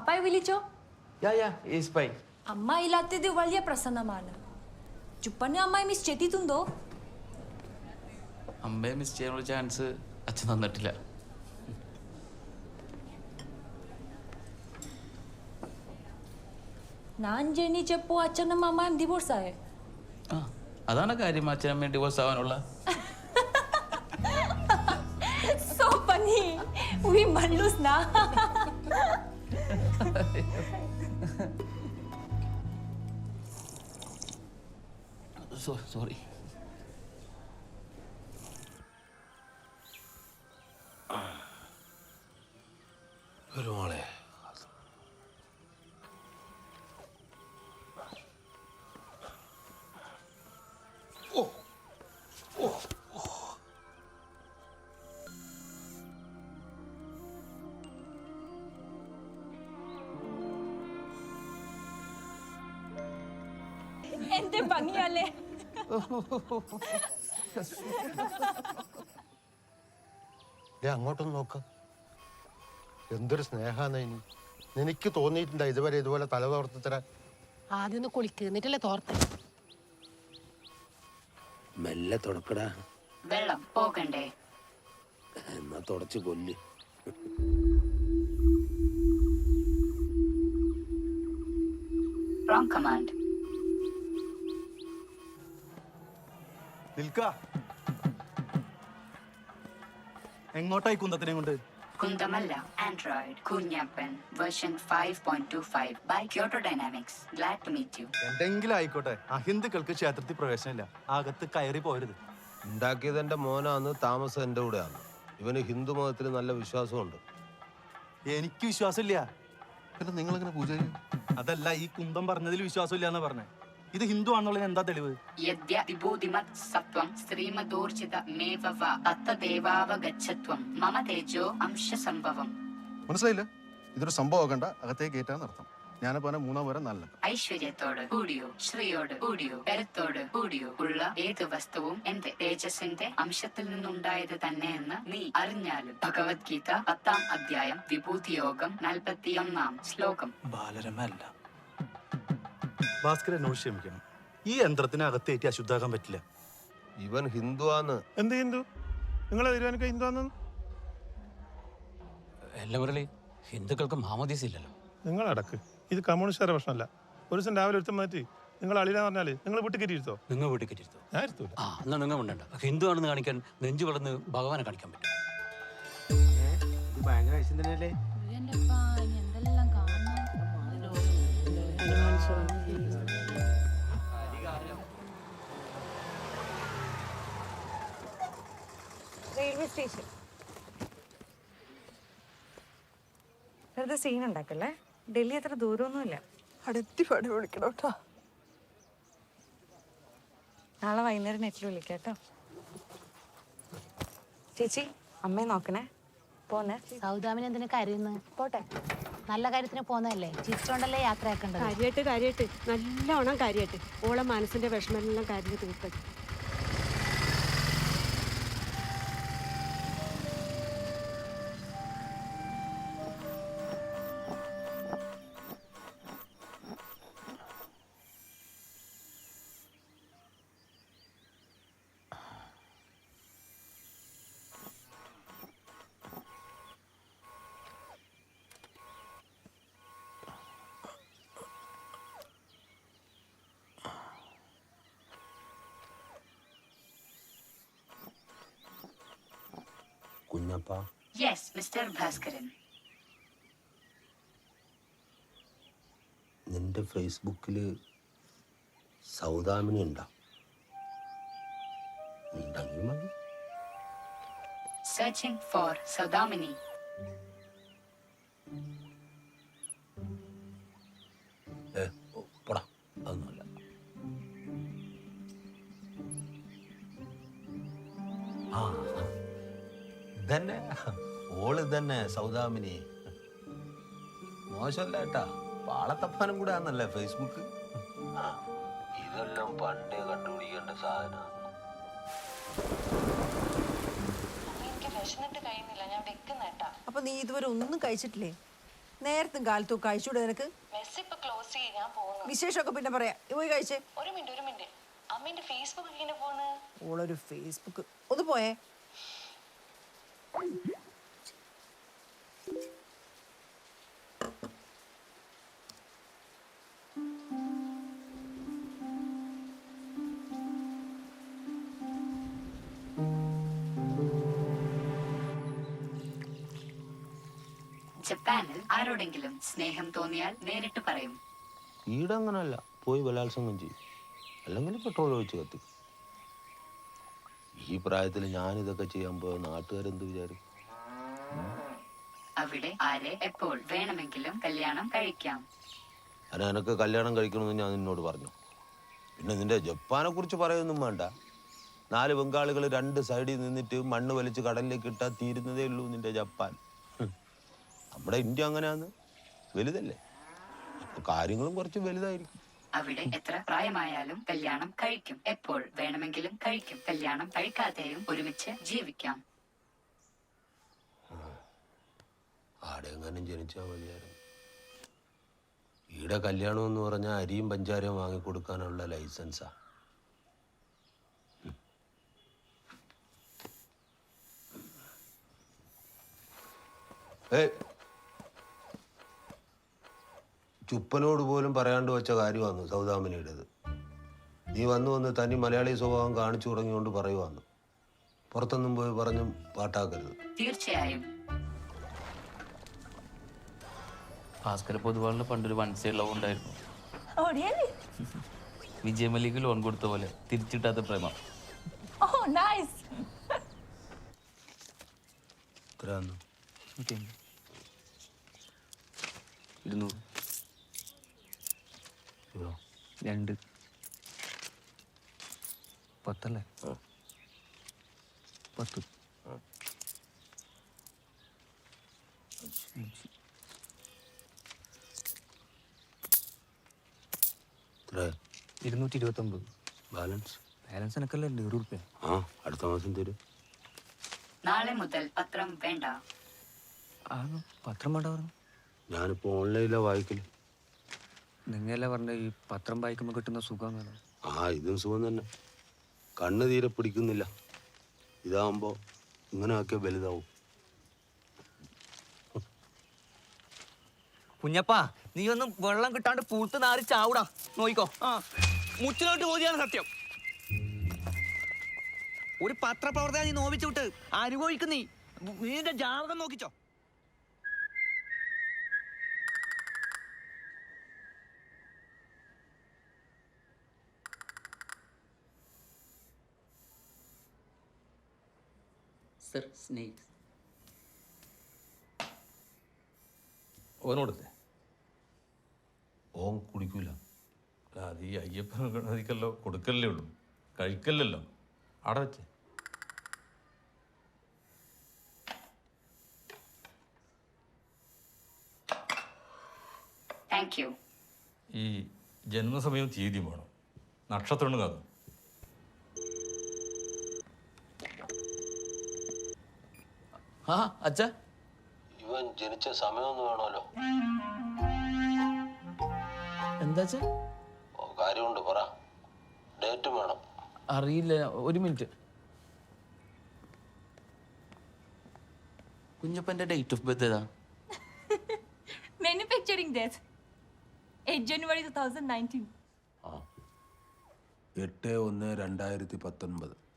പാപ്പായെ വിളിച്ചോ Yeah, yeah, he's fine. അമ്മ ഇല്ലാത്തത് വലിയ പ്രസന്നമാണ് ചുപ്പന് അമ്മായി മിസ് ചെയ്തിട്ടുണ്ടോ അമ്മയെ മിസ് ചെയ്യാനുള്ള ചാൻസ് അച്ഛൻ തന്നിട്ടില്ല ഞാൻ ജനിച്ചപ്പോ അച്ഛനും അമ്മയും ഡിവോഴ്സ് ആയേ ആ അതാണ് കാര്യം അച്ഛനും അമ്മയും ഡിവോഴ്സ് ആവാനുള്ള So funny. We malus na. Sorry ഒരു എന്റെ ഭംഗിയല്ലേ ദേ അങ്ങോട്ടൊന്ന് നോക്ക. എന്തൊരു സ്നേഹാന്ന് ഇനി. നിനക്ക് തോന്നിയിട്ടുണ്ടോ ഇതുവരെ ഇതുപോലെ തല തോർത്ത് തരാൻ? ആദ്യം കുളിക്ക് എന്നിട്ടല്ലേ തോർത്ത്. മെല്ലെ തുടക്കടാ. വെള്ളം പോകണ്ടേ. എന്നാ തുടച്ച് കൊല്ല്. കമാൻഡ് നിൽക്ക. എങ്ങോട്ടായി കുന്തത്തിനെ കൊണ്ട്? കുന്തമല്ല android Kunjappan version five point two five by Kyoto dynamics glad to meet you എന്തെങ്കിലും ആയിക്കോട്ടെ. അഹിന്ദുക്കൾക്ക് ക്ഷേത്രത്തിൽ പ്രവേശനമില്ല. അകത്ത് കയറി പോരുത്. ഉണ്ടാക്കിയത് എന്റെ മോനാന്ന് താമസം എന്റെ കൂടെയാണ്. ഇവന് ഹിന്ദു മതത്തിൽ നല്ല വിശ്വാസമുണ്ട്. എനിക്ക് വിശ്വാസമില്ല. പിന്നെ നിങ്ങൾ എങ്ങനെ പൂജ ചെയ്യും അതല്ല ഈ കുന്തം പറഞ്ഞതിൽ വിശ്വാസമില്ല എന്നാ പറഞ്ഞേ. ഇത് ഹിന്ദു ആണെന്നുള്ളതിന് എന്താ തെളിവ്? സത്വം ശ്രീമദോർജിത മേവവ മമ തേജോ അംശസംഭവം. മനസ്സിലായില്ല? ഇതൊരു സംഭവമാക്കണ്ട അകത്തേക്ക് കയറ്റാൻ നടത്താം ഞാനിപ്പോ മൂന്നാം വരെ നല്ല. ഐശ്വര്യത്തോട് കൂടിയോ ശ്രീയോട് കൂടിയോ കരുത്തോട് കൂടിയോ ഉള്ള ഏത് വസ്തുവും എന്റെ തേജസ്സിന്റെ അംശത്തിൽ നിന്നുണ്ടായത് തന്നെയെന്ന് നീ അറിഞ്ഞാലും. ഭഗവത്ഗീത പത്താം അധ്യായം വിഭൂതിയോഗം നാൽപ്പത്തിയൊന്നാം ശ്ലോകം. ബാലരമ ഭാസ്കരൻ എന്നോട് ക്ഷമിക്കണം. ഈ യന്ത്രത്തിന് അകത്തേറ്റി അശുദ്ധാക്കാൻ പറ്റില്ല. ഇവൻ ഹിന്ദു ആണ് എന്ത് ഹിന്ദു? നിങ്ങളെ തീരുമാനിക്കുക ഹിന്ദു ആണെന്ന് എല്ലാം മുരളി ഹിന്ദുക്കൾക്ക് മാമോദീസ് ഇല്ലല്ലോ. നിങ്ങൾ അടക്ക്. ഇത് കമ്മ്യൂണിസ്റ്റുകാരുടെ പ്രശ്നമല്ല. ഒരു ദിവസം രാവിലെ ഒരുത്തം മാറ്റി നിങ്ങൾ അളിയിലാന്ന് പറഞ്ഞാൽ നിങ്ങൾ വീട്ടിൽ കയറ്റിയിരുത്തോ നിങ്ങൾ വീട്ടിൽ കയറ്റിരുത്തോ ഞാൻ ഇരുത്തൂല. ആ എന്നാ നിങ്ങൾ ഉണ്ടണ്ട ഹിന്ദു ആണെന്ന് കാണിക്കാൻ നെഞ്ചു വളർന്ന് ഭഗവാനെ കാണിക്കാൻ പറ്റും. എന്തെല്ലാം റെയിൽവേ സ്റ്റേഷൻ. വെറുതെ സീൻ ഉണ്ടാക്കല്ലേ? ഡൽഹി അത്ര ദൂരമൊന്നുമില്ല. അടുത്തി പടി വിളിക്കണം കേട്ടോ. നാളെ വൈകുന്നേരം നെറ്റിൽ വിളിക്കാം കേട്ടോ. ചേച്ചി അമ്മയെ നോക്കണേ. പോന്നെ. സൗദാമിന് എന്തിനു കരയുന്നു? പോട്ടെ. നല്ല കാര്യത്തിന് പോന്നതല്ലേ ചിരിച്ചോണ്ടല്ലേ യാത്രയാക്കേണ്ടത്? കാര്യമായിട്ട് കാര്യമായിട്ട് നല്ലോണം കാര്യമായിട്ട് ഓളെ മനസ്സിന്റെ വിഷമെല്ലാം കാര്യം തീർത്തത് കുഞ്ഞപ്പ? യെസ് മിസ്റ്റർ ഭാസ്കരൻ നിന്റെ ഫേസ്ബുക്കിൽ സൗദാമിനി ഉണ്ടാ? ഉണ്ടെങ്കിൽ മതി. Searching for Saudamini. ഓൾ തന്നെ സൗദാമിനി. മോശമല്ല ഏട്ടാ പാളത്തപ്പാനും കൂടെ ആന്നല്ലേ ഫേസ്ബുക്ക് ഇതെല്ലാം പണ്ടേ കണ്ടുപിടിക്കേണ്ട സാധനം. അപ്പൊ നീ ഇതുവരെ ഒന്നും കഴിച്ചിട്ടില്ലേ? നേരത്തും കാലത്തും കഴിച്ചൂടെ നിനക്ക്? മെസ്സി ക്ലോസ് ചെയ്ത് പോകുന്നു വിശേഷമൊക്കെ പിന്നെ പറയാ. പോയി കഴിച്ചേ. ഒരു മിനിറ്റ് ഒരു മിനിറ്റ്. അമ്മേന്റെ ഫേസ്ബുക്ക് ഓളൊരു ഫേസ്ബുക്ക് ഒന്ന് പോയേ. ജപ്പാനിൽ ആരോടെങ്കിലും സ്നേഹം തോന്നിയാൽ നേരിട്ട് പറയും. ഈടെ അങ്ങനല്ല പോയി ബലാത്സംഗം ചെയ്യും. അല്ലെങ്കിൽ പെട്രോൾ ഒഴിച്ച് കത്തി ഈ പ്രായത്തിൽ ഞാൻ ഇതൊക്കെ ചെയ്യാൻ പോയ നാട്ടുകാരെന്ത് വിചാരിക്കും? അവിടെ ആരെ എപ്പോൾ വേണമെങ്കിലും കല്യാണം കഴിക്കാം. അല്ല കല്യാണം കഴിക്കണമെന്ന് ഞാൻ നിന്നോട് പറഞ്ഞു. പിന്നെ നിന്റെ ജപ്പാനെ കുറിച്ച് പറയൊന്നും വേണ്ട. നാല് ബംഗാളികൾ രണ്ട് സൈഡിൽ നിന്നിട്ട് മണ്ണ് വലിച്ച് കടലിലേക്ക് ഇട്ടാൽ തീരുന്നതേ ഉള്ളൂ നിന്റെ ജപ്പാൻ. നമ്മുടെ ഇന്ത്യ അങ്ങനെയാന്ന്. വലുതല്ലേ. അപ്പൊ കാര്യങ്ങളും കുറച്ച് വലുതായിരിക്കും. അവിടെ എത്ര പ്രായമായാലും കല്യാണം കഴിക്കും. എപ്പോൾ വേണമെങ്കിലും കഴിക്കും. കല്യാണം കഴിക്കാതെയും ഒരുമിച്ച് ജീവിക്കാം. ആടെ എങ്ങാനും ജനിച്ചാൽ മതിയായിരുന്നു. ഈടെ കല്യാണം എന്ന് പറഞ്ഞാൽ അരിയും പഞ്ചാരവും വാങ്ങിക്കൊടുക്കാനുള്ള ലൈസൻസാ. ഏ ഏയ് ചുപ്പനോട് പോലും പറയാണ്ട് വെച്ച കാര്യമാണ് സൗദാമിനിയുടേത്. നീ വന്നു വന്ന് തനി മലയാളി സ്വഭാവം കാണിച്ചു തുടങ്ങിയോണ്ട് പറയുവാന്ന്. പുറത്തൊന്നും പോയി പറഞ്ഞും പാട്ടാക്കരുത്. തീർച്ചയായും. ഭാസ്കര പൊതുവാളിന് പണ്ടൊരു വൺ സൈഡ് ലവ് ഉണ്ടായിരുന്നു. Oh? വിജയമല്ലിക്ക് ലോൺ കൊടുത്ത പോലെ തിരിച്ചിട്ടാത്ത പ്രേമം. Oh, ഇരുന്നൂറ്? രണ്ട്. പത്തല്ലേ? പത്ത്. ഇരുന്നൂറ്റി ഇരുപത്തൊമ്പത് ബാലൻസ്? ബാലൻസ് എനക്കല്ലേ നൂറ് റുപ്യ ആ അടുത്ത മാസം തരും നാളെ മുതൽ പത്രം വേണ്ട. ആ പത്രം വേണ്ട പറഞ്ഞു. ഞാനിപ്പോ ഓൺലൈനിലാണ് വായിക്കൽ. നിങ്ങളല്ലേ പറഞ്ഞ ഈ പത്രം വായിക്കുമ്പോൾ കിട്ടുന്ന സുഖം ആ ഇതും സുഖം തന്നെ. കണ്ണ് തീരെ പിടിക്കുന്നില്ല. ഇതാകുമ്പോൾ ഇങ്ങനെ ആക്കിയ വലുതാവും. കുഞ്ഞപ്പാ നീ ഒന്നും വെള്ളം കിട്ടാണ്ട് പൂത്ത് നാറി ചാവിടാ. നോയിക്കോ. ആ മുച്ചിലോട്ട് പോതിയാണ് സത്യം. ഒരു പത്രപ്രവർത്തകൻ നീ നോവിച്ചു വിട്ട് അനുഭവിക്കുന്നീ നീ നീന്റെ ജാതകം നോക്കിച്ചോ. Sir snakes ഓനോടത്തെ? ഓൻ കുടിക്കൂല. അത് ഈ അയ്യപ്പൻ ഗണതിക്കല്ലോ കൊടുക്കല്ലേ ഉള്ളൂ. കഴിക്കല്ലല്ലോ. അവിടെ വെച്ചേ. താങ്ക് യു ഈ ജന്മസമയവും തീയതിയും വേണം. നക്ഷത്രം കാదు ആ അച്ഛാ. ഇവൻ ജനിച്ച സമയമൊന്നും വേണമല്ലോ. എന്താ അച്ഛാ? ഓ കാര്യമുണ്ട് പറ. ഡേറ്റും വേണം. അറിയില്ല ഒരു മിനിറ്റ്. കുഞ്ഞപ്പന്റെ ഡേറ്റ് ഓഫ് ബർത്ത് ഏതാ? Manufacturing death. 8 January 2019. ആ. എട്ട് ഒന്ന് രണ്ടായിരത്തി പത്തൊൻപത്.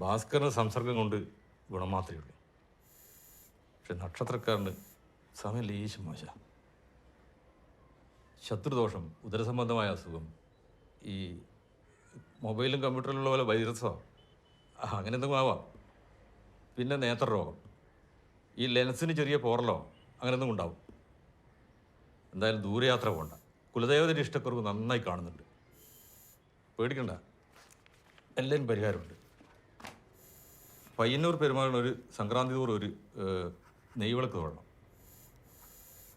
ഭാസ്കറിന് സംസർഗം കൊണ്ട് ഗുണം മാത്രമേ ഉള്ളൂ. പക്ഷെ നക്ഷത്രക്കാരന് സമയം ലേശം മോശ. ശത്രുദോഷം ഉദരസംബന്ധമായ അസുഖം ഈ മൊബൈലും കമ്പ്യൂട്ടറിലുള്ള പോലെ വൈറസോ അങ്ങനെ എന്തെങ്കിലും ആവാം. പിന്നെ നേത്രരോഗം. ഈ ലെൻസിന് ചെറിയ പോറലോ അങ്ങനെ എന്തെങ്കിലും ഉണ്ടാവും. എന്തായാലും ദൂരയാത്ര പോകണ്ട. കുലദേവതയുടെ ഇഷ്ടക്കുറവ് നന്നായി കാണുന്നുണ്ട്. പേടിക്കണ്ട. എല്ലാവരും പരിഹാരമുണ്ട്. പയ്യന്നൂർ പെരുമാളിന് ഒരു സംക്രാന്തി തോറും ഒരു നെയ്വിളക്ക് തൊഴണം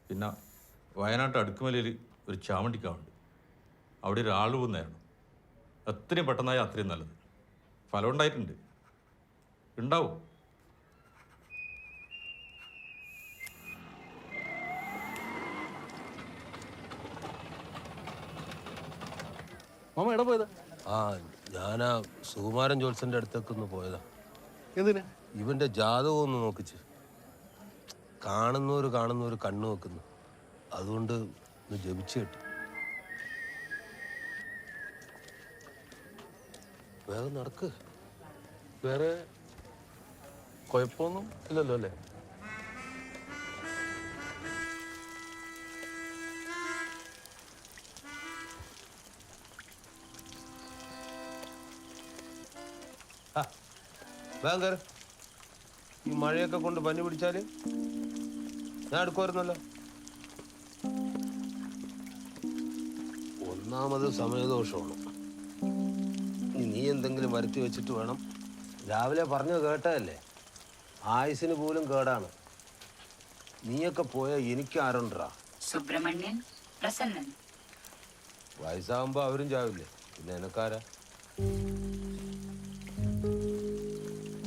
പിന്നെ വയനാട്ട് അടുക്കുമലയിൽ ഒരു ചാമണ്ടിക്കാവുണ്ട്. അവിടെ ഒരാൾ പോകുന്നതായിരുന്നു എത്രയും പെട്ടെന്നായ അത്രയും നല്ലത്. ഫലം ഉണ്ടായിട്ടുണ്ട്. ഉണ്ടാവും? മാമ എവിടെ പോയത്? ആ ഞാനാ സുകുമാരൻ ജോത്സന്റെ അടുത്തേക്ക് ഒന്ന് പോയതാ. എന്തിനാ? ഇവന്റെ ജാതകം ഒന്ന് നോക്കിച്ച്. കാണുന്നവര് കാണുന്നവര് കണ്ണു വെക്കുന്നു. അതുകൊണ്ട് ഒന്ന് ജപിച്ചു കിട്ടി. വേഗം നടക്ക്. വേറെ കുഴപ്പമൊന്നും ഇല്ലല്ലോ അല്ലേ? വേഗം കയറി ഈ മഴയൊക്കെ കൊണ്ട് പനി പിടിച്ചാൽ ഞാൻ എടുക്കുമായിരുന്നല്ലോ. ഒന്നാമത് സമയദോഷമാണ്. നീ എന്തെങ്കിലും വരുത്തി വെച്ചിട്ട് വേണം. രാവിലെ പറഞ്ഞു കേട്ടതല്ലേ? ആയുസിന് പോലും കേടാണ്. നീയൊക്കെ പോയാൽ എനിക്ക് ആരുണ്ടാ? സുബ്രഹ്മണ്യൻ പ്രസന്നൻ. വയസ്സാകുമ്പോ അവരും ചാവില്ലേ? പിന്നെ എനക്കാരാ?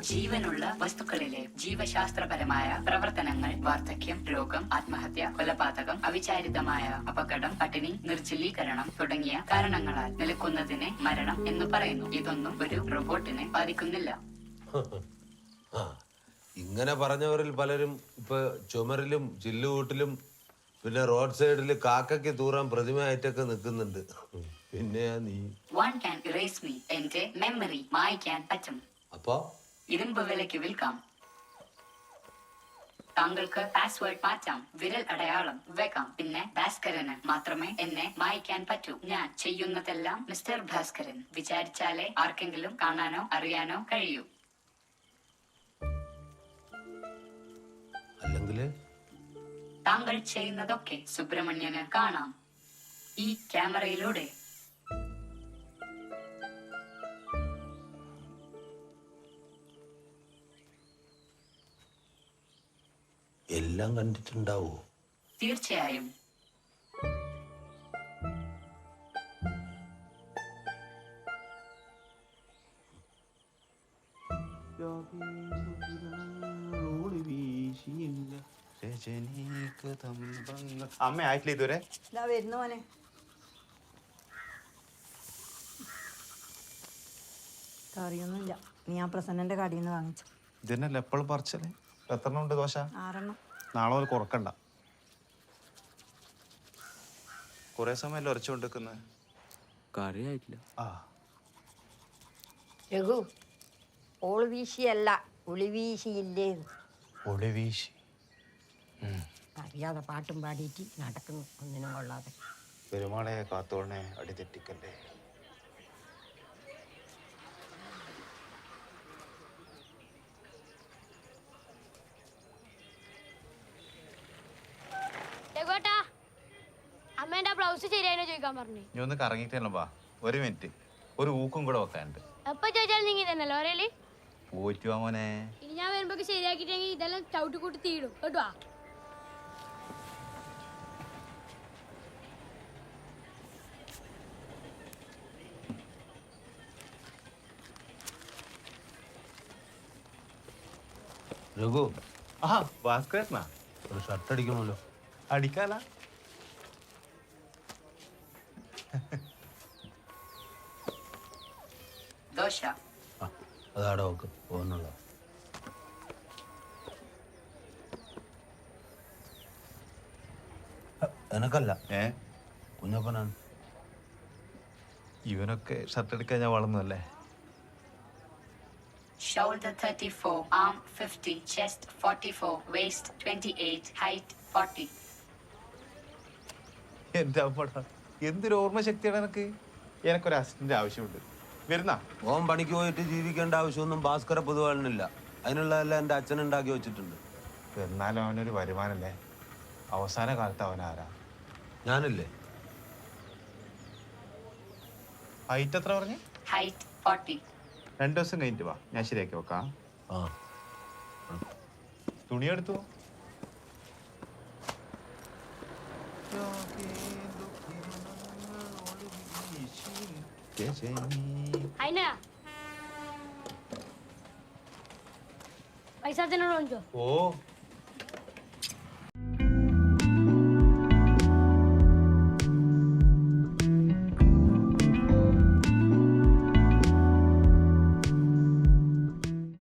ജീവനുള്ള വസ്തുക്കളിലെ ജീവശാസ്ത്രപരമായ പ്രവർത്തനങ്ങൾ വാർദ്ധക്യം രോഗം ആത്മഹത്യ കൊലപാതകം അവിചാരിതമായ അപകടം പട്ടിണി നിർജലീകരണം തുടങ്ങിയ കാരണങ്ങളാൽ നിൽക്കുന്നതിനെ മരണം എന്ന് പറയുന്നു. ഇതൊന്നും ഒരു റോബോട്ടിനെ ബാധിക്കുന്നില്ല. ഇങ്ങനെ പറഞ്ഞവരിൽ പലരും ഇപ്പൊ ചുമരിലും ചില്ലുകൂട്ടിലും പിന്നെ റോഡ് സൈഡിൽ കാക്കയ്ക്ക് തൂറാൻ പ്രതിമയായിട്ടൊക്കെ നിൽക്കുന്നുണ്ട്. പിന്നെ നീ. വൺ ക്യാൻ ഇറേസ് മീ എന്റെ മെമ്മറി മായ്ക്കാൻ പറ്റും. അപ്പോ ഇരുമ്പ് വിലയ്ക്ക് വിൽക്കാം. താങ്കൾക്ക് പാസ്വേഡ് മാറ്റാം. വിരൽ അടയാളം വെക്കാം. പിന്നെ ഭാസ്കരന് മാത്രമേ എന്നെ മായ്ക്കാൻ പറ്റൂ. ഞാൻ ചെയ്യുന്നതെല്ലാം മിസ്റ്റർ ഭാസ്കരൻ. വിചാരിച്ചാലേ ആർക്കെങ്കിലും കാണാനോ അറിയാനോ കഴിയൂ. അല്ലെങ്കിൽ താങ്കൾ ചെയ്യുന്നതൊക്കെ സുബ്രഹ്മണ്യന് കാണാം. ഈ ക്യാമറയിലൂടെ എല്ലാം കണ്ടിട്ടുണ്ടാവോ? തീർച്ചയായും. അമ്മ ആയിട്ടില്ല ഇതുവരെ? വരുന്ന മോനെ. കറിയൊന്നുമില്ല. നീ ആ പ്രസന്നന്റെ കടയിൽ നിന്ന് വാങ്ങിച്ചു. ഇതന്നെ എപ്പോഴും പറിച്ചല്ലേ എത്ര ഉണ്ട് ദോശ? ആറെണ്ണം. നാളെ മുതൽ കുറക്കണ്ട. കുറെ സമയം ഉറച്ചുകൊണ്ടിരിക്കുന്നത് കറിയായിട്ടില്ല. ആ. രഘു ഓൾ വീശിയല്ല ഉളി വീശിയില്ലേ ഒളി വീശി അറിയാതെ പാട്ടും പാടിയിട്ട് നടക്കുന്നു ഒന്നിനും കൊള്ളാതെ. പെരുമാളെ കാത്തോണെ അടി അമ്മേന്റെ ബ്ലൗസ് ശരിയായിനോ ചോദിക്കാൻ പറഞ്ഞു. നീ ഒന്ന് കറങ്ങിയിട്ടല്ലോ വാ. ഒരു മിനിറ്റ്. ഒരു ഊക്കും കൂടെ വെക്കാനുണ്ട്. എപ്പോ ചോദിച്ചാലും നീ തന്നല്ലോ ലോറയിൽ പോയിട്ട് വാ മോനെ. ഇനി ഞാൻ വരുമ്പോ ശരിയാക്കിട്ടെങ്കിൽ ഇതെല്ലാം ചവിട്ടി കൂട്ടി തീടും കേട്ടോ രഘു. ആ ഭാസ്കരനാ ഒരു ഷർട്ട് അടിക്കണമല്ലോ. അടിക്കാല ദോശ. അതാടെ നോക്ക് പോകുന്നുള്ള എനക്കല്ല. ഏ? കുഞ്ഞപ്പനാണ്. ഇവനൊക്കെ ഷർട്ട് എടുക്കാൻ ഞാൻ വളർന്നല്ലേ Shoulder 34, arm 50, chest 44, waist 28, height 40. എന്റെ അമ്മടാ. എന്തൊരു ഓർമ്മ ശക്തിയാണ് എനിക്കൊരു എനക്കൊരു അസിസ്റ്റന്റ് ആവശ്യമുണ്ട്. വരുന്ന? ഓം പണിക്ക് പോയിട്ട് ജീവിക്കേണ്ട ആവശ്യമൊന്നും ഭാസ്കര പൊതുവാളിനില്ല. അതിനുള്ളതെല്ലാം എന്റെ അച്ഛൻ ഉണ്ടാക്കി വെച്ചിട്ടുണ്ട്. എന്നാലും അവനൊരു വരുമാനല്ലേ? അവസാന കാലത്ത് അവൻ ആരാ? ഞാനല്ലേ? ഹൈറ്റ് എത്ര പറഞ്ഞു? ഹൈറ്റ് 40. രണ്ടു ദിവസം കഴിഞ്ഞിട്ട് വാ. ഞാൻ ശരിയാക്കി വെക്കാം. ആ. തുണി എടുത്തു? 아이나야. પૈસા તેનો લોન જો ઓ